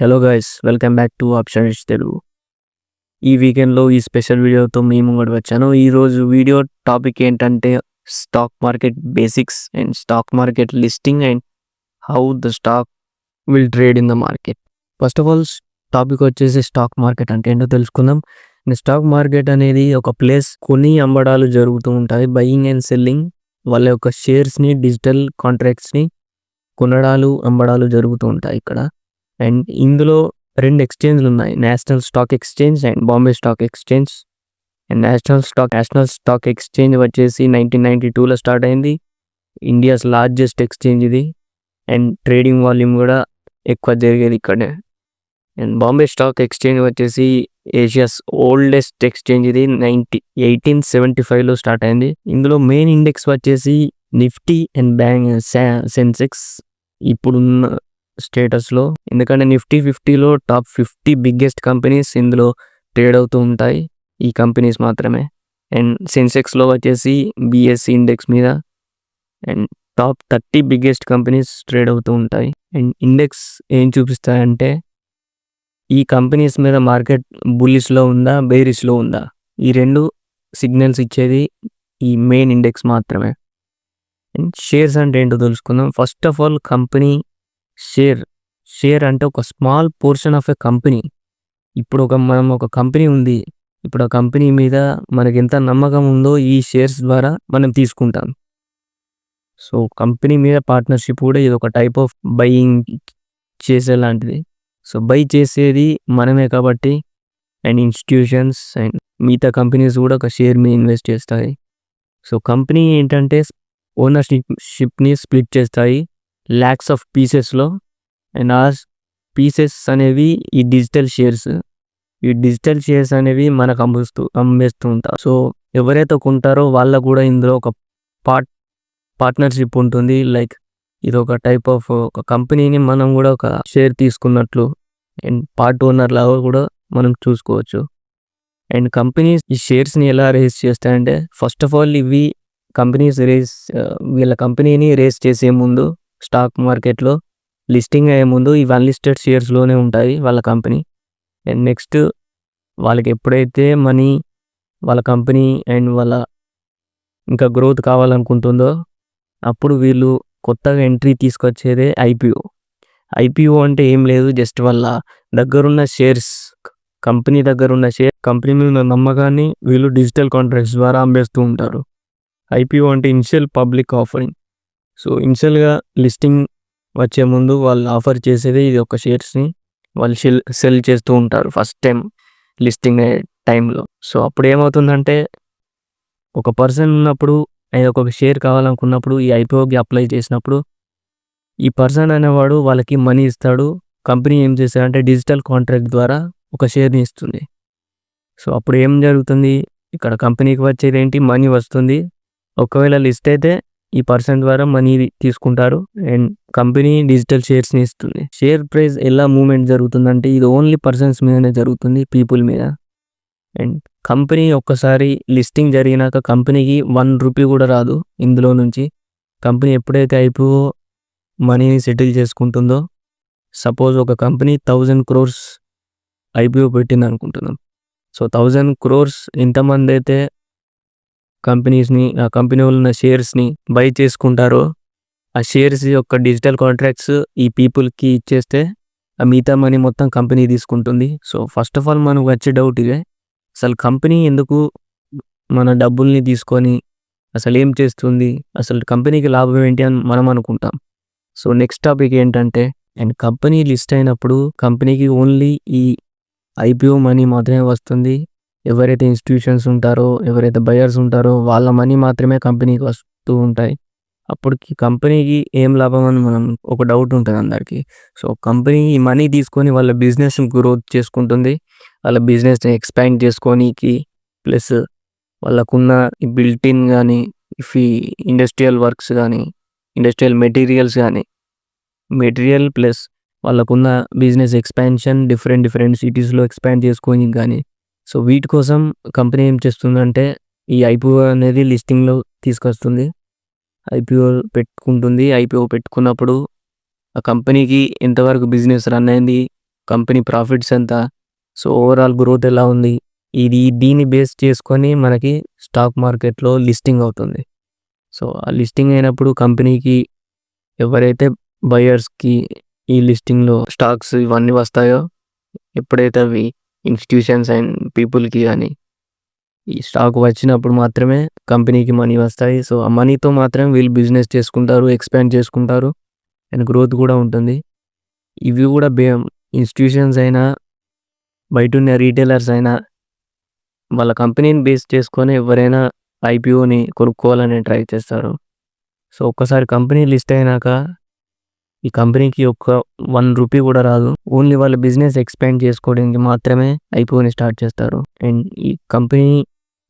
Hello guys welcome back to option rich Telugu ఈ వీకెండ్లో ఈ స్పెషల్ వీడియోతో మేము కూడా వచ్చాను. ఈరోజు వీడియో టాపిక్ ఏంటంటే stock market basics and stock market listing and how the stock will trade in the market first of all topic వచ్చేసి స్టాక్ మార్కెట్ అంటే ఏంటో తెలుసుకుందాం. స్టాక్ మార్కెట్ అనేది ఒక ప్లేస్ కొన్ని అమ్మడాలు జరుగుతూ ఉంటాయి. బయింగ్ అండ్ సెల్లింగ్ వాళ్ళ యొక్క షేర్స్ని డిజిటల్ కాంట్రాక్ట్స్ని కొనడాలు అమ్మడాలు జరుగుతూ ఉంటాయి ఇక్కడ. అండ్ ఇందులో రెండు ఎక్స్చేంజ్లు ఉన్నాయి. National stock exchange and Bombay stock exchange. And national stock national stock exchange వచ్చేసి నైన్టీన్ నైన్టీ టూలో స్టార్ట్ అయింది. ఇండియాస్ లార్జెస్ట్ ఎక్స్చేంజ్ ఇది. అండ్ ట్రేడింగ్ వాల్యూమ్ కూడా ఎక్కువ జరిగేది ఇక్కడే. అండ్ బాంబే స్టాక్ ఎక్స్చేంజ్ వచ్చేసి ఏషియాస్ ఓల్డెస్ట్ ఎక్స్చేంజ్ ఇది. నైన్టీ ఎయిటీన్ సెవెంటీ ఫైవ్లో స్టార్ట్ అయింది. ఇందులో మెయిన్ ఇండెక్స్ వచ్చేసి నిఫ్టీ అండ్ బ్యాంక్ సెన్సెక్స్. ఇప్పుడున్న స్టేటస్లో. ఎందుకంటే నిఫ్టీ ఫిఫ్టీలో టాప్ ఫిఫ్టీ బిగ్గెస్ట్ కంపెనీస్ ఇందులో ట్రేడ్ అవుతూ ఉంటాయి. ఈ కంపెనీస్ మాత్రమే. అండ్ సెన్సెక్స్లో వచ్చేసి బిఎస్సి ఇండెక్స్ మీద. And top thirty biggest companies trade అవుతూ ఉంటాయి. అండ్ ఇండెక్స్ ఏం చూపిస్తాయంటే ఈ కంపెనీస్ మీద మార్కెట్ బుల్లిష్లో ఉందా బేరిష్లో ఉందా? ఈ రెండు సిగ్నల్స్ ఇచ్చేది ఈ మెయిన్ ఇండెక్స్ మాత్రమే. అండ్ షేర్స్ అంటే ఏంటో తెలుసుకుందాం. First of all company share share అంటే ఒక small portion of a company ఇప్పుడు ఒక మనం ఒక కంపెనీ ఉంది. ఇప్పుడు ఆ కంపెనీ మీద మనకి ఎంత నమ్మకం ఉందో ఈ షేర్స్ ద్వారా మనం తీసుకుంటాం. సో కంపెనీ మీద పార్ట్నర్షిప్ కూడా ఇది ఒక టైప్ ఆఫ్ బయింగ్ చేసే లాంటిది. సో బై చేసేది మనమే కాబట్టి అండ్ ఇన్స్టిట్యూషన్స్ అండ్ మిగతా కంపెనీస్ కూడా ఒక షేర్ మీద ఇన్వెస్ట్ చేస్తాయి. సో కంపెనీ ఏంటంటే ఓనర్షిప్ షిప్ని స్ప్లిట్ చేస్తాయి. ల్యాక్స్ ఆఫ్ పీసెస్లో అండ్ ఆ పీసెస్ అనేవి ఈ డిజిటల్ షేర్స్ ఈ డిజిటల్ షేర్స్ అనేవి మనకు అమ్మేస్తూ అమ్మేస్తూ ఉంటారు సో ఎవరైతే కొంటారో వాళ్ళ కూడా ఇందులో ఒక పార్ట్ పార్ట్నర్షిప్ ఉంటుంది లైక్ ఇది ఒక టైప్ ఆఫ్ ఒక కంపెనీని మనం కూడా ఒక షేర్ తీసుకున్నట్లు అండ్ పార్ట్ ఓనర్ లాగా కూడా మనం చూసుకోవచ్చు అండ్ కంపెనీస్ ఈ షేర్స్ని ఎలా రేస్ చేస్తాయంటే ఫస్ట్ ఆఫ్ ఆల్ ఇవి కంపెనీస్ రేస్ వీళ్ళ కంపెనీని రేస్ చేసే ముందు స్టాక్ మార్కెట్లో లిస్టింగ్ అయ్యే ముందు ఇవి అన్లిస్టెడ్ షేర్స్లోనే ఉంటాయి వాళ్ళ కంపెనీ. అండ్ నెక్స్ట్ వాళ్ళకి ఎప్పుడైతే మనీ వాళ్ళ కంపెనీ అండ్ వాళ్ళ ఇంకా గ్రోత్ కావాలనుకుంటుందో అప్పుడు వీళ్ళు కొత్తగా ఎంట్రీ తీసుకొచ్చేదే ఐపీఓ. ఐపీఓ అంటే ఏం లేదు జస్ట్ వాళ్ళ దగ్గరున్న షేర్స్ కంపెనీ దగ్గర ఉన్న షేర్ కంపెనీ మీద ఉన్న నమ్మకాన్ని వీళ్ళు డిజిటల్ కాంట్రాక్ట్స్ ద్వారా అమ్మేస్తూ ఉంటారు. ఐపీఓ అంటే ఇనిషియల్ పబ్లిక్ ఆఫరింగ్. సో ఇనిషియల్గా లిస్టింగ్ వచ్చే ముందు వాళ్ళు ఆఫర్ చేసేది ఇది ఒక షేర్స్ని వాళ్ళు సెల్ సెల్ చేస్తూ ఉంటారు ఫస్ట్ టైం లిస్టింగ్ అయ్యే టైంలో. సో అప్పుడు ఏమవుతుందంటే ఒక పర్సన్ ఉన్నప్పుడు ఆయన ఒక షేర్ కావాలనుకున్నప్పుడు ఈ ఐపీఓకి అప్లై చేసినప్పుడు ఈ పర్సన్ అనేవాడు వాళ్ళకి మనీ ఇస్తాడు. కంపెనీ ఏం చేస్తాడంటే డిజిటల్ కాంట్రాక్ట్ ద్వారా ఒక షేర్ని ఇస్తుంది. సో అప్పుడు ఏం జరుగుతుంది? ఇక్కడ కంపెనీకి వచ్చేది ఏంటి? మనీ వస్తుంది. ఒకవేళ లిస్ట్ అయితే ఈ పర్సన్ ద్వారా మనీ తీసుకుంటారు. అండ్ కంపెనీ డిజిటల్ షేర్స్ని ఇస్తుంది. షేర్ ప్రైస్ ఎలా మూవ్మెంట్ జరుగుతుందంటే ఇది ఓన్లీ పర్సన్స్ మీదనే జరుగుతుంది పీపుల్ మీద. అండ్ కంపెనీ ఒక్కసారి లిస్టింగ్ జరిగినాక కంపెనీకి వన్ రూపీ కూడా రాదు ఇందులో నుంచి. కంపెనీ ఎప్పుడైతే అయిపోయో మనీని సెటిల్ చేసుకుంటుందో సపోజ్ ఒక కంపెనీ థౌజండ్ క్రోర్స్ ఐపీఓ పెట్టింది అనుకుంటున్నాం సో థౌజండ్ క్రోర్స్ ఎంతమంది అయితే కంపెనీస్ని ఆ కంపెనీ ఉన్న షేర్స్ని బై చేసుకుంటారో ఆ షేర్స్ యొక్క డిజిటల్ కాంట్రాక్ట్స్ ఈ పీపుల్కి ఇచ్చేస్తే ఆ మిగతా మనీ మొత్తం కంపెనీ తీసుకుంటుంది. సో ఫస్ట్ ఆఫ్ ఆల్ మనకు వచ్చే డౌట్ ఇదే. అసలు కంపెనీ ఎందుకు మన డబ్బుల్ని తీసుకొని అసలు ఏం చేస్తుంది? అసలు కంపెనీకి లాభం ఏంటి అని మనం అనుకుంటాం. సో నెక్స్ట్ టాపిక్ ఏంటంటే అండ్ కంపెనీ లిస్ట్ అయినప్పుడు కంపెనీకి ఓన్లీ ఈ ఐపీఓ మనీ మాత్రమే వస్తుంది. ఎవరైతే ఇన్స్టిట్యూషన్స్ ఉంటారో ఎవరైతే బయర్స్ ఉంటారో వాళ్ళ మనీ మాత్రమే కంపెనీకి వస్తూ ఉంటాయి. అప్పటికి కంపెనీకి ఏం లాభం అని మనం ఒక డౌట్ ఉంటుంది అందరికీ. సో కంపెనీ ఈ మనీ తీసుకొని వాళ్ళ బిజినెస్ గ్రోత్ చేసుకుంటుంది. వాళ్ళ బిజినెస్ని ఎక్స్పాండ్ చేసుకోనికి ప్లస్ వాళ్ళకున్న ఈ బిల్టిన్ కానీ ఈ ఇండస్ట్రియల్ వర్క్స్ కానీ ఇండస్ట్రియల్ మెటీరియల్స్ కానీ మెటీరియల్ ప్లస్ వాళ్ళకున్న బిజినెస్ ఎక్స్పాన్షన్ డిఫరెంట్ డిఫరెంట్ సిటీస్లో ఎక్స్పాండ్ చేసుకొని కానీ సో వీటి కోసం కంపెనీ ఏం చేస్తుందంటే ఈ ఐపీఓ అనేది లిస్టింగ్లో తీసుకొస్తుంది. ఐపీఓ పెట్టుకుంటుంది. ఐపీఓ పెట్టుకున్నప్పుడు ఆ కంపెనీకి ఎంతవరకు బిజినెస్ రన్ అయింది కంపెనీ ప్రాఫిట్స్ ఎంత సో ఓవరాల్ గ్రోత్ ఎలా ఉంది ఇది దీన్ని బేస్ చేసుకొని మనకి స్టాక్ మార్కెట్లో లిస్టింగ్ అవుతుంది. సో ఆ లిస్టింగ్ అయినప్పుడు కంపెనీకి ఎవరైతే బయర్స్కి ఈ లిస్టింగ్లో స్టాక్స్ ఇవన్నీ వస్తాయో ఎప్పుడైతే అవి ఇన్స్టిట్యూషన్స్ అండ్ పీపుల్కి కానీ ఈ స్టాక్ వచ్చినప్పుడు మాత్రమే కంపెనీకి మనీ వస్తాయి. సో ఆ మనీతో మాత్రమే వీళ్ళు బిజినెస్ చేసుకుంటారు ఎక్స్పాండ్ చేసుకుంటారు అండ్ గ్రోత్ కూడా ఉంటుంది. ఇవి కూడా బే ఇన్స్టిట్యూషన్స్ అయినా బయట ఉన్న రీటైలర్స్ అయినా వాళ్ళ కంపెనీని బేస్ చేసుకొని ఎవరైనా ఐపీఓని కొనుక్కోవాలని ట్రై చేస్తారు. సో ఒక్కసారి కంపెనీ లిస్ట్ అయినాక ఈ కంపెనీకి ఒక్క వన్ రూపీ కూడా రాదు. ఓన్లీ వాళ్ళ బిజినెస్ ఎక్స్పాండ్ చేసుకోవడానికి మాత్రమే ఐపీఓని స్టార్ట్ చేస్తారు. అండ్ ఈ కంపెనీ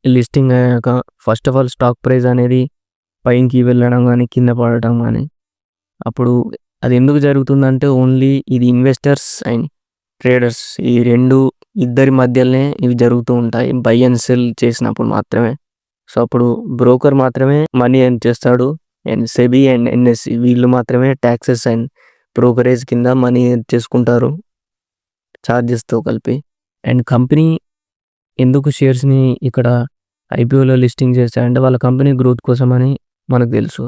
లిస్టింగ్ అయ్యాక first of all stock price అనేది పైకి వెళ్ళడం కానీ కింద పడటం కానీ అప్పుడు అది ఎందుకు జరుగుతుందంటే ఓన్లీ ఇది ఇన్వెస్టర్స్ అండ్ ట్రేడర్స్ ఈ రెండు ఇద్దరి మధ్యలోనే ఇవి జరుగుతూ ఉంటాయి. బై అండ్ సెల్ చేసినప్పుడు మాత్రమే. సో అప్పుడు బ్రోకర్ మాత్రమే మనీ ఎర్న్ చేస్తాడు. అండ్ సెబీ అండ్ ఎన్ఎస్సి వీళ్ళు మాత్రమే ట్యాక్సెస్ అండ్ బ్రోకరేజ్ కింద మనీ చేసుకుంటారు. ఛార్జెస్తో కలిపి. అండ్ కంపెనీ ఎందుకు షేర్స్ని ఇక్కడ ఐపీఓలో లిస్టింగ్ చేస్తారంటే వాళ్ళ కంపెనీ గ్రోత్ కోసం అని మనకు తెలుసు.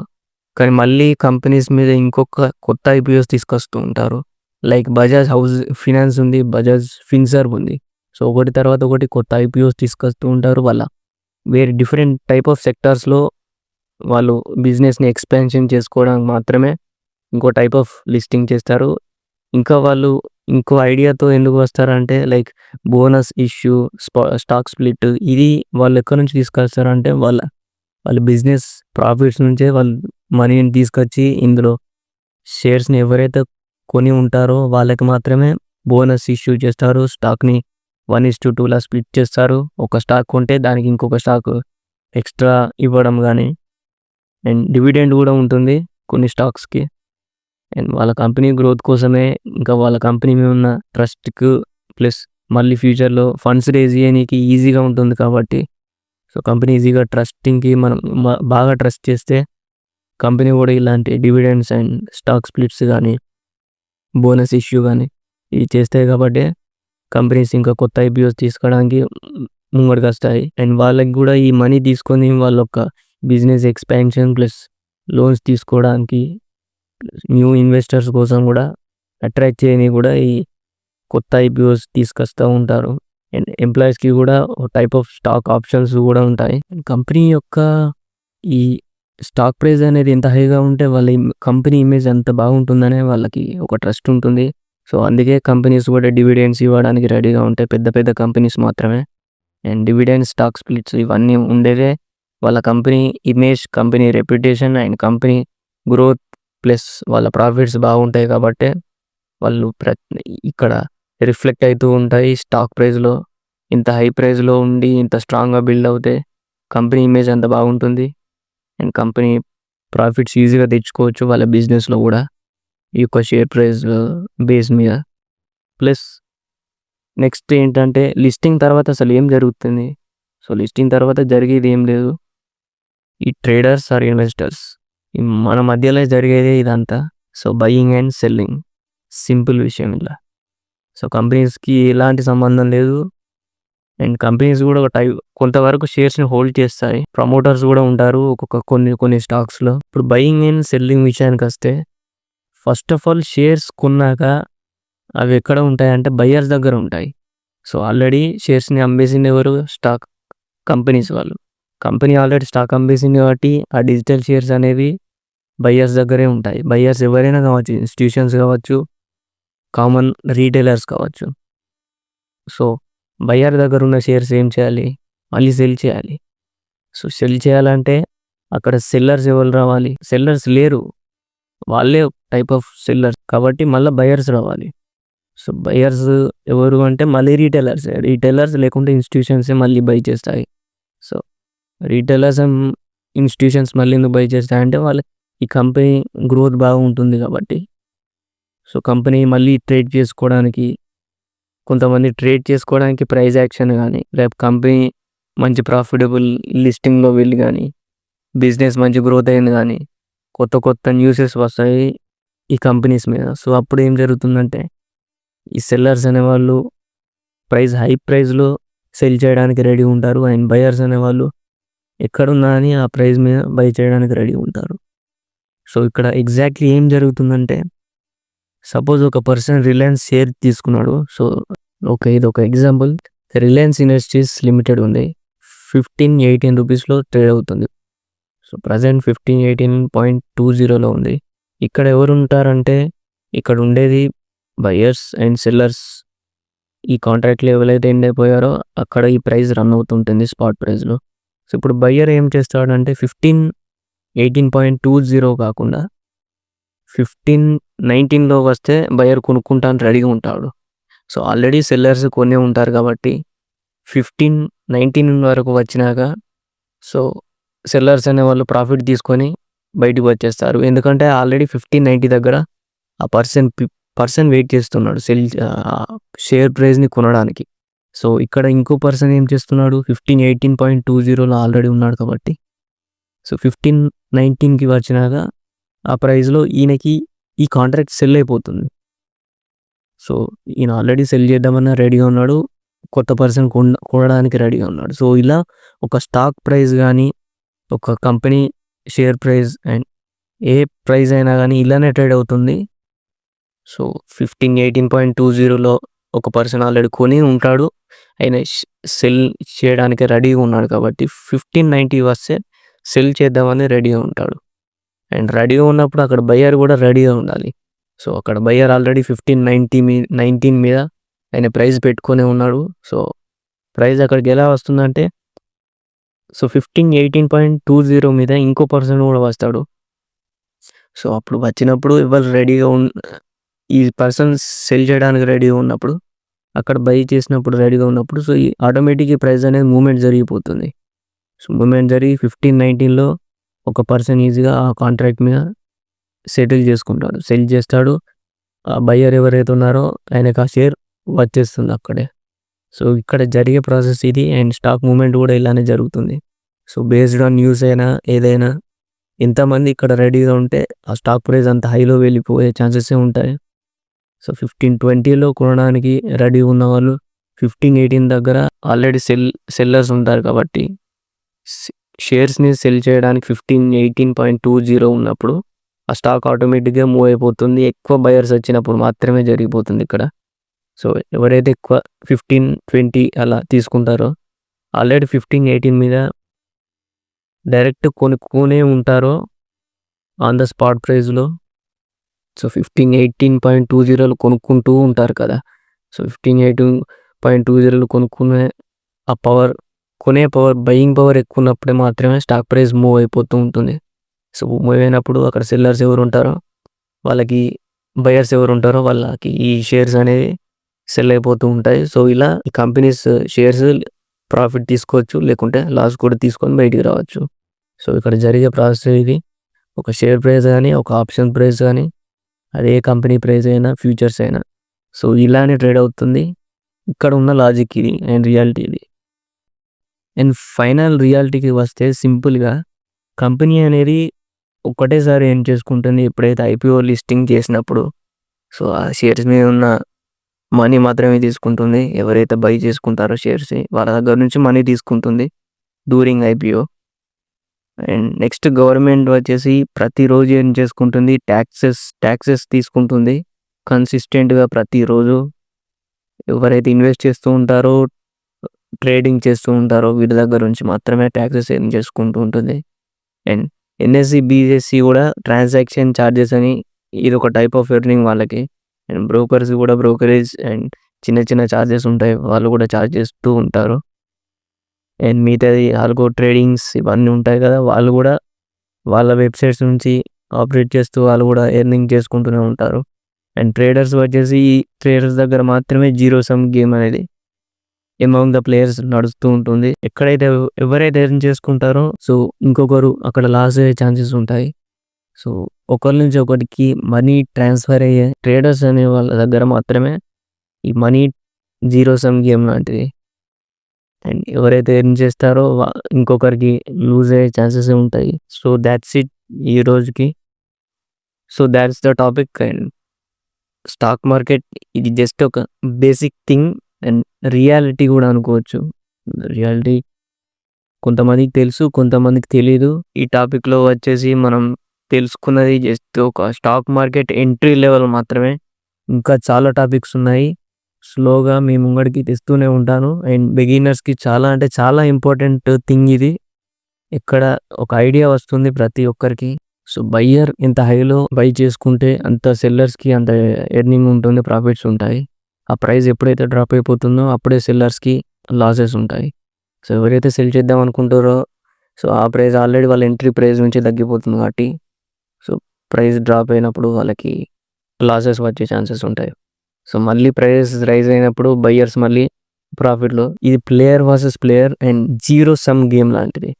కానీ మళ్ళీ కంపెనీస్ మీద ఇంకొక కొత్త ఐపీఓస్ తీసుకొస్తూ ఉంటారు. లైక్ బజాజ్ హౌస్ ఫినాన్స్ ఉంది బజాజ్ ఫిన్సర్వ్ ఉంది. సో ఒకటి తర్వాత ఒకటి కొత్త ఐపీఓస్ తీసుకొస్తూ ఉంటారు వాళ్ళ. వేరే డిఫరెంట్ టైప్ ఆఫ్ సెక్టార్స్లో వాళ్ళు బిజినెస్ని ఎక్స్పెన్షన్ చేసుకోవడానికి మాత్రమే ఇంకో టైప్ ఆఫ్ లిస్టింగ్ చేస్తారు. ఇంకా వాళ్ళు ఇంకో ఐడియాతో ఎందుకు వస్తారంటే like bonus issue stock split ఇది వాళ్ళు ఎక్కడి నుంచి తీసుకొస్తారంటే వాళ్ళ వాళ్ళ బిజినెస్ ప్రాఫిట్స్ నుంచే వాళ్ళు మనీని తీసుకొచ్చి ఇందులో షేర్స్ని ఎవరైతే కొని ఉంటారో వాళ్ళకి మాత్రమే బోనస్ ఇష్యూ చేస్తారు. స్టాక్ని వన్ ఇస్ టు టూలా స్ప్లిట్ చేస్తారు. ఒక స్టాక్ కొంటే దానికి ఇంకొక స్టాక్ ఎక్స్ట్రా ఇవ్వడం కానీ అండ్ డివిడెండ్ కూడా ఉంటుంది కొన్ని స్టాక్స్కి. అండ్ వాళ్ళ కంపెనీ గ్రోత్ కోసమే ఇంకా వాళ్ళ కంపెనీ మీద ఉన్న ట్రస్ట్కు ప్లస్ మళ్ళీ ఫ్యూచర్లో ఫండ్స్ రేజ్ చేయడానికి ఈజీగా ఉంటుంది కాబట్టి. సో కంపెనీ ఈజీగా ట్రస్టింగ్కి మనం బాగా ట్రస్ట్ చేస్తే కంపెనీ కూడా ఇలాంటి డివిడెండ్స్ అండ్ స్టాక్ స్ప్లిట్స్ కానీ బోనస్ ఇష్యూ కానీ ఇవి చేస్తాయి కాబట్టి కంపెనీస్ ఇంకా కొత్త ఐపీఓస్ తీసుకోవడానికి ముంగడికి వస్తాయి అండ్ వాళ్ళకి కూడా ఈ మనీ తీసుకొని వాళ్ళొక్క బిజినెస్ ఎక్స్పాన్షన్ ప్లస్ లోన్స్ తీసుకోవడానికి న్యూ ఇన్వెస్టర్స్ కోసం కూడా అట్రాక్ట్ చేయని కూడా ఈ కొత్త ఐపీఓస్ తీసుకొస్తూ ఉంటారు. అండ్ ఎంప్లాయీస్కి కూడా ఒక టైప్ ఆఫ్ స్టాక్ ఆప్షన్స్ కూడా ఉంటాయి. కంపెనీ యొక్క ఈ స్టాక్ ప్రైస్ అనేది ఎంత హైగా ఉంటే వాళ్ళ కంపెనీ ఇమేజ్ ఎంత బాగుంటుందనే వాళ్ళకి ఒక ట్రస్ట్ ఉంటుంది. సో అందుకే కంపెనీస్ కూడా డివిడెండ్స్ ఇవ్వడానికి రెడీగా ఉంటాయి పెద్ద పెద్ద కంపెనీస్ మాత్రమే. అండ్ డివిడెండ్ స్టాక్ స్ప్లిట్స్ ఇవన్నీ ఉండేదే వాళ్ళ company image company reputation and company growth plus వాళ్ళ ప్రాఫిట్స్ బాగుంటాయి కాబట్టి వాళ్ళు ప్ర ఇక్కడ రిఫ్లెక్ట్ అవుతూ ఉంటాయి. స్టాక్ ప్రైస్లో ఇంత హై ప్రైస్లో ఉండి ఇంత స్ట్రాంగ్గా బిల్డ్ అవుతే కంపెనీ ఇమేజ్ అంత బాగుంటుంది. అండ్ కంపెనీ ప్రాఫిట్స్ ఈజీగా తెచ్చుకోవచ్చు వాళ్ళ బిజినెస్లో కూడా ఈ యొక్క షేర్ ప్రైస్ బేస్ మీద. ప్లస్ నెక్స్ట్ ఏంటంటే లిస్టింగ్ తర్వాత అసలు ఏం జరుగుతుంది? సో లిస్టింగ్ తర్వాత జరిగేది ఏం లేదు. ఈ ట్రేడర్స్ ఆర్ ఇన్వెస్టర్స్ మన మధ్యలో జరిగేది ఇదంతా. So buying and selling simple విషయం ఇలా. సో కంపెనీస్కి ఎలాంటి సంబంధం లేదు. అండ్ కంపెనీస్ కూడా ఒక టైప్ కొంతవరకు షేర్స్ని హోల్డ్ చేస్తాయి. ప్రమోటర్స్ కూడా ఉంటారు ఒక్కొక్క కొన్ని కొన్ని స్టాక్స్లో ఇప్పుడు బయింగ్ అండ్ సెల్లింగ్ విషయానికి వస్తే ఫస్ట్ ఆఫ్ ఆల్ షేర్స్ కొన్నాక అవి ఎక్కడ ఉంటాయి అంటే బయ్యర్స్ దగ్గర ఉంటాయి. సో ఆల్రెడీ షేర్స్ని అమ్మేసింది ఎవరు? స్టాక్ కంపెనీస్ వాళ్ళు. కంపెనీ ఆల్రెడీ స్టాక్ అమ్మేసింది కాబట్టి ఆ డిజిటల్ షేర్స్ అనేవి బయ్యర్స్ దగ్గరే ఉంటాయి. బయ్యర్స్ ఎవరైనా కావచ్చు ఇన్స్టిట్యూషన్స్ కావచ్చు కామన్ రీటైలర్స్ కావచ్చు. సో బయ్యర్ దగ్గర ఉన్న షేర్స్ ఏం చేయాలి? మళ్ళీ సెల్ చేయాలి. సో సెల్ చేయాలంటే అక్కడ సెల్లర్స్ ఎవరు రావాలి? సెల్లర్స్ లేరు. వాళ్ళే టైప్ ఆఫ్ సెల్లర్స్ కాబట్టి మళ్ళీ బయర్స్ రావాలి. సో బయర్స్ ఎవరు అంటే మళ్ళీ రీటైలర్స్. రీటైలర్స్ లేకుంటే ఇన్స్టిట్యూషన్స్ మళ్ళీ బై చేస్తాయి. రీటైలర్స్ అండ్ ఇన్స్టిట్యూషన్స్ మళ్ళీ ఎందుకు బై చేస్తాయి అంటే వాళ్ళ ఈ కంపెనీ గ్రోత్ బాగుంటుంది కాబట్టి. సో కంపెనీ మళ్ళీ ట్రేడ్ చేసుకోవడానికి కొంతమంది ట్రేడ్ చేసుకోవడానికి ప్రైజ్ యాక్షన్ కానీ రేపు కంపెనీ మంచి ప్రాఫిటబుల్ లిస్టింగ్లో వెళ్ళి కానీ బిజినెస్ మంచి గ్రోత్ అయింది కానీ కొత్త కొత్త న్యూసెస్ వస్తాయి ఈ కంపెనీస్ మీద. సో అప్పుడు ఏం జరుగుతుందంటే ఈ సెల్లర్స్ అనేవాళ్ళు ప్రైస్ హై ప్రైస్లో సెల్ చేయడానికి రెడీ ఉంటారు. అండ్ బయర్స్ అనేవాళ్ళు ఎక్కడున్నా అని ఆ ప్రైజ్ మీద బై చేయడానికి రెడీ ఉంటారు. సో ఇక్కడ ఎగ్జాక్ట్లీ ఏం జరుగుతుందంటే సపోజ్ ఒక పర్సన్ రిలయన్స్ షేర్ తీసుకున్నాడు. సో ఓకే ఇది ఒక ఎగ్జాంపుల్. రిలయన్స్ ఇండస్ట్రీస్ లిమిటెడ్ ఉంది. ఫిఫ్టీన్ ఎయిటీన్ రూపీస్లో ట్రేడ్ అవుతుంది. So present fifteen eighteen point two జీరోలో ఉంది. ఇక్కడ ఎవరు ఉంటారంటే ఇక్కడ ఉండేది బయర్స్ అండ్ సెల్లర్స్. ఈ కాంట్రాక్ట్లు ఎవరైతే ఎండ్ అయిపోయారో అక్కడ ఈ ప్రైస్ రన్ అవుతుంటుంది స్పాట్ ప్రైస్లో ఇప్పుడు బయ్యర్ ఏం చేస్తాడంటే fifteen eighteen point two zero కాకుండా ఫిఫ్టీన్ నైన్టీన్లో వస్తే బయర్ కొనుక్కుంటాను రెడీగా ఉంటాడు. సో ఆల్రెడీ సెల్లర్స్ కొనే ఉంటారు కాబట్టి ఫిఫ్టీన్ నైన్టీన్ వరకు వచ్చినాక సో సెల్లర్స్ అనే వాళ్ళు ప్రాఫిట్ తీసుకొని బయటకు వచ్చేస్తారు. ఎందుకంటే ఆల్రెడీ ఫిఫ్టీన్ నైంటీ దగ్గర ఆ పర్సన్ పర్సన్ వెయిట్ చేస్తున్నాడు సెల్ షేర్ ప్రైస్ని కొనడానికి. సో ఇక్కడ ఇంకో పర్సన్ ఏం చేస్తున్నాడు? ఫిఫ్టీన్ ఎయిటీన్ పాయింట్ టూ జీరోలో ఆల్రెడీ ఉన్నాడు కాబట్టి. సో ఫిఫ్టీన్ నైన్టీన్కి వచ్చినాక ఆ ప్రైస్లో ఈయనకి ఈ కాంట్రాక్ట్ సెల్ అయిపోతుంది. సో ఈయన ఆల్రెడీ సెల్ చేద్దామన్నా రెడీగా ఉన్నాడు. కొత్త పర్సన్ కొనడానికి రెడీగా ఉన్నాడు. సో ఇలా ఒక స్టాక్ ప్రైస్ కానీ ఒక కంపెనీ షేర్ ప్రైస్ అండ్ ఏ ప్రైస్ అయినా కానీ ఇలానే ట్రేడ్ అవుతుంది. So fifteen eighteen point two జీరోలో ఒక పర్సన్ ఆల్రెడీ కొని ఉంటాడు. ఆయన సెల్ చేయడానికి రెడీగా ఉన్నాడు కాబట్టి ఫిఫ్టీన్ నైంటీ వస్తే సెల్ చేద్దామని రెడీగా ఉంటాడు. అండ్ రెడీగా ఉన్నప్పుడు అక్కడ బయ్యర్ కూడా రెడీగా ఉండాలి. సో అక్కడ బయ్యర్ ఆల్రెడీ ఫిఫ్టీన్ నైంటీ మీ నైన్టీన్ మీద ఆయన ప్రైజ్ పెట్టుకునే ఉన్నాడు. సో ప్రైజ్ అక్కడికి ఎలా వస్తుందంటే so fifteen eighteen point two zero మీద ఇంకో పర్సన్ కూడా వస్తాడు. సో అప్పుడు వచ్చినప్పుడు ఎవరు రెడీగా ఉన్ ఈ పర్సన్ సెల్ చేయడానికి రెడీగా ఉన్నప్పుడు అక్కడ బై చేసినప్పుడు రెడీగా ఉన్నప్పుడు సో ఈ ఆటోమేటిక్ ఈ ప్రైస్ అనేది మూమెంట్ జరిగిపోతుంది. సో మూమెంట్ జరిగి ఫిఫ్టీన్ నైన్టీన్లో ఒక పర్సన్ ఈజీగా ఆ కాంట్రాక్ట్ మీద సెటిల్ చేసుకుంటాడు. సెల్ చేస్తాడు. ఆ బయ్యర్ ఎవరైతే ఉన్నారో ఆయనకు ఆ షేర్ వచ్చేస్తుంది అక్కడే. సో ఇక్కడ జరిగే ప్రాసెస్ ఇది అండ్ స్టాక్ మూమెంట్ కూడా ఇలానే జరుగుతుంది. సో బేస్డ్ ఆన్ న్యూస్ అయినా ఏదైనా ఎంతమంది ఇక్కడ రెడీగా ఉంటే ఆ స్టాక్ ప్రైస్ అంత హైలో వెళ్ళిపోయే ఛాన్సెస్ ఉంటాయి. సో ఫిఫ్టీన్ ట్వంటీలో కొనడానికి రెడీ ఉన్న వాళ్ళు ఫిఫ్టీన్ ఎయిటీన్ దగ్గర ఆల్రెడీ సెల్ సెల్లర్స్ ఉంటారు కాబట్టి షేర్స్ని సెల్ చేయడానికి fifteen eighteen point two zero ఉన్నప్పుడు ఆ స్టాక్ ఆటోమేటిక్గా మూవ్ అయిపోతుంది. ఎక్కువ బయర్స్ వచ్చినప్పుడు మాత్రమే జరిగిపోతుంది ఇక్కడ. సో ఎవరైతే ఎక్కువ ఫిఫ్టీన్ ట్వంటీ అలా తీసుకుంటారో ఆల్రెడీ ఫిఫ్టీన్ ఎయిటీన్ మీద డైరెక్ట్ కొనుక్కునే ఉంటారో ఆన్ ద స్పాట్ ప్రైస్లో so fifteen eighteen point two జీరోలు కొనుక్కుంటూ ఉంటారు కదా. So fifteen eighteen point two జీరోలు కొనుక్కునే ఆ పవర్ కొనే పవర్ బయింగ్ పవర్ ఎక్కువ ఉన్నప్పుడే మాత్రమే స్టాక్ ప్రైస్ మూవ్ అయిపోతూ ఉంటుంది. సో మూవ్ అయినప్పుడు అక్కడ సెల్లర్స్ ఎవరు ఉంటారో వాళ్ళకి బయర్స్ ఎవరు ఉంటారో వాళ్ళకి ఈ షేర్స్ అనేవి సెల్ అయిపోతూ ఉంటాయి. సో ఇలా ఈ కంపెనీస్ షేర్స్ ప్రాఫిట్ తీసుకోవచ్చు లేకుంటే లాస్ కూడా తీసుకొని బయటికి రావచ్చు. సో ఇక్కడ జరిగే ప్రాసెస్ ఇది. ఒక షేర్ ప్రైస్ కానీ ఒక ఆప్షన్ ప్రైస్ కానీ అది ఏ కంపెనీ ప్రైస్ అయినా ఫ్యూచర్స్ అయినా. సో ఇలానే ట్రేడ్ అవుతుంది. ఇక్కడ ఉన్న లాజిక్ ఇది అండ్ రియాలిటీ ఇది. అండ్ ఫైనల్ రియాలిటీకి వస్తే సింపుల్గా కంపెనీ అనేది ఒక్కటేసారి ఏం చేసుకుంటుంది. ఎప్పుడైతే ఐపీఓ లిస్టింగ్ చేసినప్పుడు సో ఆ షేర్స్ మీద ఉన్న మనీ మాత్రమే తీసుకుంటుంది. ఎవరైతే బై చేసుకుంటారో షేర్స్ వాళ్ళ దగ్గర నుంచి మనీ తీసుకుంటుంది. During IPO. And next government వచ్చేసి ప్రతిరోజు ఏం చేసుకుంటుంది? ట్యాక్సెస్ ట్యాక్సెస్ తీసుకుంటుంది. కన్సిస్టెంట్గా ప్రతిరోజు ఎవరైతే ఇన్వెస్ట్ చేస్తూ ఉంటారో ట్రేడింగ్ చేస్తూ ఉంటారో వీటి దగ్గర నుంచి మాత్రమే ట్యాక్సెస్ ఏం చేసుకుంటూ ఉంటుంది. అండ్ ఎన్ఎస్సి బీఎస్సి కూడా ట్రాన్సాక్షన్ ఛార్జెస్ అని ఇది ఒక టైప్ ఆఫ్ ఎర్నింగ్ వాళ్ళకి. అండ్ బ్రోకర్స్ కూడా బ్రోకరేజ్ అండ్ చిన్న చిన్న ఛార్జెస్ ఉంటాయి వాళ్ళు కూడా ఛార్జ్ చేస్తూ ఉంటారు. అండ్ మిగతాది ఆల్గో ట్రేడింగ్స్ ఇవన్నీ ఉంటాయి కదా వాళ్ళు కూడా వాళ్ళ వెబ్సైట్స్ నుంచి ఆపరేట్ చేస్తూ వాళ్ళు కూడా ఎర్నింగ్ చేసుకుంటూనే ఉంటారు. అండ్ ట్రేడర్స్ వచ్చేసి ఈ ట్రేడర్స్ దగ్గర మాత్రమే జీరో సమ్ గేమ్ అనేది ఎమౌంగ్ ద ప్లేయర్స్ నడుస్తూ ఉంటుంది. ఎక్కడైతే ఎవరైతే ఎర్న్ చేసుకుంటారో సో ఇంకొకరు అక్కడ లాస్ అయ్యే ఛాన్సెస్ ఉంటాయి. సో ఒకరి నుంచి ఒకరికి మనీ ట్రాన్స్ఫర్ అయ్యే ట్రేడర్స్ అనే వాళ్ళ దగ్గర మాత్రమే ఈ మనీ జీరో సమ్ గేమ్ లాంటిది అండ్ ఎవరైతే ఎర్న్ చేస్తారో ఇంకొకరికి లూజ్ అయ్యే ఛాన్సెస్ ఉంటాయి. సో దాట్స్ ఇట్ ఈ రోజుకి. So that's the topic and stock market ఇది జస్ట్ ఒక బేసిక్ థింగ్ అండ్ రియాలిటీ కూడా అనుకోవచ్చు. రియాలిటీ కొంతమందికి తెలుసు కొంతమందికి తెలీదు. ఈ టాపిక్లో వచ్చేసి మనం తెలుసుకున్నది జస్ట్ ఒక స్టాక్ మార్కెట్ ఎంట్రీ లెవెల్ మాత్రమే. ఇంకా చాలా టాపిక్స్ ఉన్నాయి. స్లోగా మీ ముంగడికి తెస్తూనే ఉంటాను. అండ్ బిగినర్స్కి చాలా అంటే చాలా ఇంపార్టెంట్ థింగ్ ఇది. ఇక్కడ ఒక ఐడియా వస్తుంది ప్రతి ఒక్కరికి. సో బయ్యర్ ఇంత హైలో బై చేసుకుంటే అంత సెల్లర్స్కి అంత ఎర్నింగ్ ఉంటుంది ప్రాఫిట్స్ ఉంటాయి. ఆ ప్రైస్ ఎప్పుడైతే డ్రాప్ అయిపోతుందో అప్పుడే సెల్లర్స్కి లాసెస్ ఉంటాయి. సో ఎవరైతే సెల్ చేద్దాం అనుకుంటారో సో ఆ ప్రైస్ ఆల్రెడీ వాళ్ళ ఎంట్రీ ప్రైస్ నుంచి తగ్గిపోతుంది కాబట్టి సో ప్రైస్ డ్రాప్ అయినప్పుడు వాళ్ళకి లాసెస్ వచ్చే ఛాన్సెస్ ఉంటాయి. సో మళ్ళీ ప్రైజెస్ రైజ్ అయినప్పుడు బయ్యర్స్ మళ్ళీ ప్రాఫిట్లో. ఇది player versus player and zero sum game లాంటిది.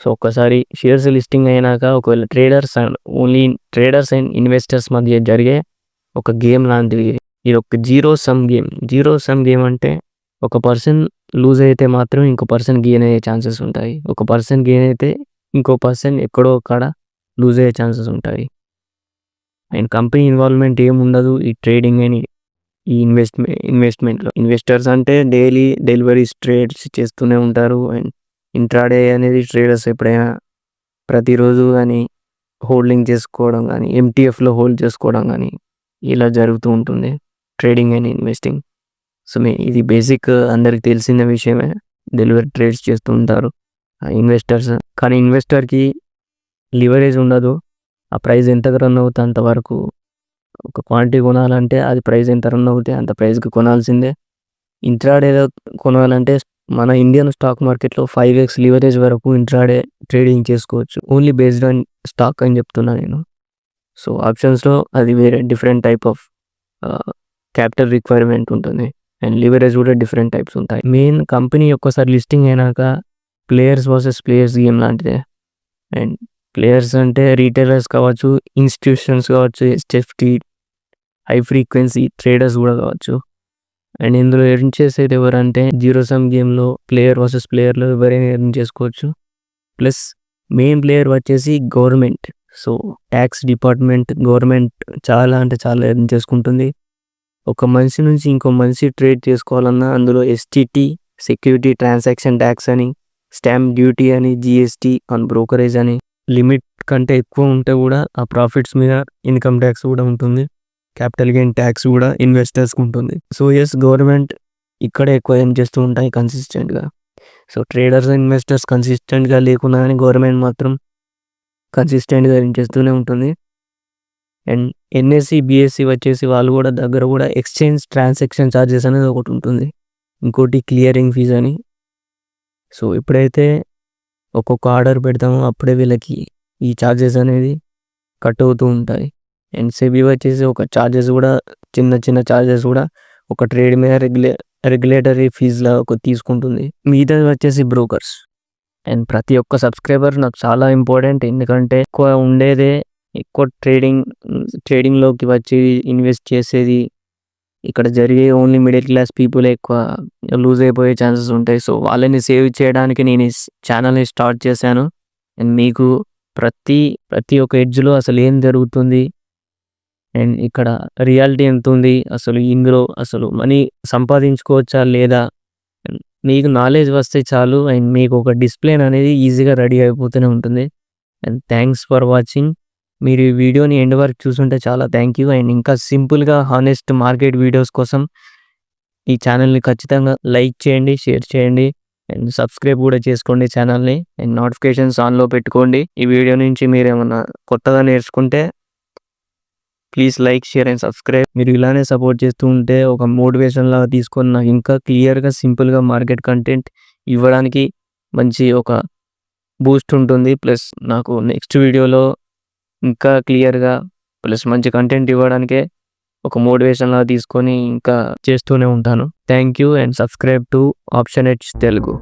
సో ఒక్కసారి షేర్స్ లిస్టింగ్ అయినాక ఒకవేళ traders and only traders and investors మధ్య జరిగే ఒక గేమ్ లాంటిది. ఇది ఒక zero sum game. Zero sum game అంటే ఒక పర్సన్ లూజ్ అయితే మాత్రం ఇంకో పర్సన్ గెయిన్ అయ్యే ఛాన్సెస్ ఉంటాయి. ఒక పర్సన్ గెయిన్ అయితే ఇంకో పర్సన్ ఎక్కడో అక్కడ లూజ్ అయ్యే ఛాన్సెస్ ఉంటాయి. అండ్ కంపెనీ ఇన్వాల్వ్మెంట్ ఏం ఉండదు ఈ ట్రేడింగ్ అని ఈ ఇన్వెస్ట్మెంట్ ఇన్వెస్ట్మెంట్లో ఇన్వెస్టర్స్ అంటే డైలీ డెలివరీస్ ట్రేడ్స్ చేస్తూనే ఉంటారు. అండ్ ఇంట్రాడే అనేది ట్రేడర్స్ ఎప్పుడైనా ప్రతిరోజు కానీ హోల్డింగ్ చేసుకోవడం కానీ ఎంటీఎఫ్లో హోల్డ్ చేసుకోవడం కానీ ఇలా జరుగుతూ ఉంటుంది. ట్రేడింగ్ అండ్ ఇన్వెస్టింగ్ సో మే ఇది బేసిక్ అందరికి తెలిసిన విషయమే. డెలివరీ ట్రేడ్స్ చేస్తూ ఉంటారు. ఇన్వెస్టర్స్ కానీ ఇన్వెస్టర్కి లివరేజ్ ఉండదు. ఆ ప్రైస్ ఎంత రన్ అవుతుంది అంతవరకు ఒక క్వాంటిటీ కొనాలంటే అది ప్రైస్ ఎంత రన్ అవుతే అంత ప్రైస్కి కొనాల్సిందే. ఇంట్రాడేలో కొనాలంటే మన ఇండియన్ స్టాక్ మార్కెట్లో ఫైవ్ ఎక్స్ లివరేజ్ వరకు ఇంట్రాడే ట్రేడింగ్ చేసుకోవచ్చు. ఓన్లీ బేస్డ్ ఆన్ స్టాక్ అని చెప్తున్నా నేను. సో ఆప్షన్స్లో అది వేరే different type of capital requirement ఉంటుంది. అండ్ లివరేజ్ కూడా డిఫరెంట్ టైప్స్ ఉంటాయి. మెయిన్ కంపెనీ ఒక్కసారి లిస్టింగ్ అయినాక ప్లేయర్స్ వర్సెస్ ప్లేయర్స్ గేమ్ లాంటిదే. అండ్ ప్లేయర్స్ అంటే రీటైలర్స్ కావచ్చు ఇన్స్టిట్యూషన్స్ కావచ్చు ఎస్ఎఫ్టీ హై ఫ్రీక్వెన్సీ ట్రేడర్స్ కూడా కావచ్చు. అండ్ ఇందులో ఎర్న్ చేసేది ఎవరంటే జీరో సమ్ గేమ్లో ప్లేయర్ వర్సెస్ ప్లేయర్లో ఎవరైనా ఎర్న్ చేసుకోవచ్చు. ప్లస్ మెయిన్ ప్లేయర్ వచ్చేసి government so tax department government చాలా అంటే చాలా ఎర్న్ చేసుకుంటుంది. ఒక మనిషి నుంచి ఇంకో మనిషి ట్రేడ్ చేసుకోవాలన్నా అందులో ఎస్టీటీ సెక్యూరిటీ ట్రాన్సాక్షన్ ట్యాక్స్ అని స్టాంప్ డ్యూటీ అని జిఎస్టీ అండ్ బ్రోకరేజ్ అని లిమిట్ కంటే ఎక్కువ ఉంటే కూడా ఆ ప్రాఫిట్స్ మీద ఇన్కమ్ ట్యాక్స్ కూడా ఉంటుంది. క్యాపిటల్ గెయిన్ ట్యాక్స్ కూడా ఇన్వెస్టర్స్కి ఉంటుంది. సో ఎస్ గవర్నమెంట్ ఇక్కడే ఎక్కువ ఏం చేస్తూ ఉంటాయి? కన్సిస్టెంట్గా సో ట్రేడర్స్ ఇన్వెస్టర్స్ కన్సిస్టెంట్గా లేకున్నా కానీ గవర్నమెంట్ మాత్రం కన్సిస్టెంట్గా ఏం చేస్తూనే ఉంటుంది. అండ్ ఎన్ఎస్సి బిఎస్సి వచ్చేసి వాళ్ళు కూడా దగ్గర కూడా ఎక్స్చేంజ్ ట్రాన్సాక్షన్ ఛార్జెస్ అనేది ఒకటి ఉంటుంది. ఇంకోటి క్లియరింగ్ ఫీజ్ అని. సో ఎప్పుడైతే ఒక్కొక్క ఆర్డర్ పెడతామో అప్పుడే వీళ్ళకి ఈ ఛార్జెస్ అనేది కట్ అవుతూ ఉంటాయి. అండ్ సెబీ వచ్చేసి ఒక ఛార్జెస్ కూడా చిన్న చిన్న ఛార్జెస్ కూడా ఒక ట్రేడ్ మీద రెగ్యులే రెగ్యులేటరీ ఫీజులా ఒక తీసుకుంటుంది. మిగతా వచ్చేసి బ్రోకర్స్ అండ్ ప్రతి ఒక్క సబ్స్క్రైబర్ నాకు చాలా ఇంపార్టెంట్ ఎందుకంటే ఎక్కువ ఉండేదే ఎక్కువ ట్రేడింగ్ ట్రేడింగ్లోకి వచ్చి ఇన్వెస్ట్ చేసేది. ఇక్కడ జరిగే ఓన్లీ మిడిల్ క్లాస్ పీపుల్ ఎక్కువ లూజ్ అయిపోయే ఛాన్సెస్ ఉంటాయి. సో వాళ్ళని సేవ్ చేయడానికి నేను ఈ ఛానల్ని స్టార్ట్ చేశాను. అండ్ మీకు ప్రతి ప్రతి ఒక్క ఎడ్జ్లో అసలు ఏం జరుగుతుంది? అండ్ ఇక్కడ రియాలిటీ ఎంత ఉంది అసలు ఇందులో అసలు మనీ సంపాదించుకోవచ్చా లేదా? మీకు నాలెడ్జ్ వస్తే చాలు అండ్ మీకు ఒక డిస్ప్లే అనేది ఈజీగా రెడీ అయిపోతూనే ఉంటుంది. And thanks for watching. మీరు ఈ వీడియోని ఎండ్ వరకు చూసుంటే చాలా థ్యాంక్ యూ. అండ్ ఇంకా సింపుల్గా హానెస్ట్ మార్కెట్ వీడియోస్ కోసం ఈ ఛానల్ని ఖచ్చితంగా లైక్ చేయండి షేర్ చేయండి. అండ్ సబ్స్క్రైబ్ కూడా చేసుకోండి ఛానల్ని. అండ్ నోటిఫికేషన్స్ ఆన్లో పెట్టుకోండి. ఈ వీడియో నుంచి మీరు ఏమన్నా కొత్తగా నేర్చుకుంటే please like share and subscribe మీరు ఇలానే సపోర్ట్ చేస్తూ ఉంటే ఒక మోటివేషన్ లాగా తీసుకొని నాకు ఇంకా క్లియర్గా సింపుల్గా మార్కెట్ కంటెంట్ ఇవ్వడానికి మంచి ఒక బూస్ట్ ఉంటుంది. ప్లస్ నాకు నెక్స్ట్ వీడియోలో ఇంకా క్లియర్గా ప్లస్ మంచి కంటెంట్ ఇవ్వడానికే ఒక మోటివేషన్ లాగా తీసుకొని ఇంకా చేస్తూనే ఉంటాను. Thank you and subscribe to option H Telugu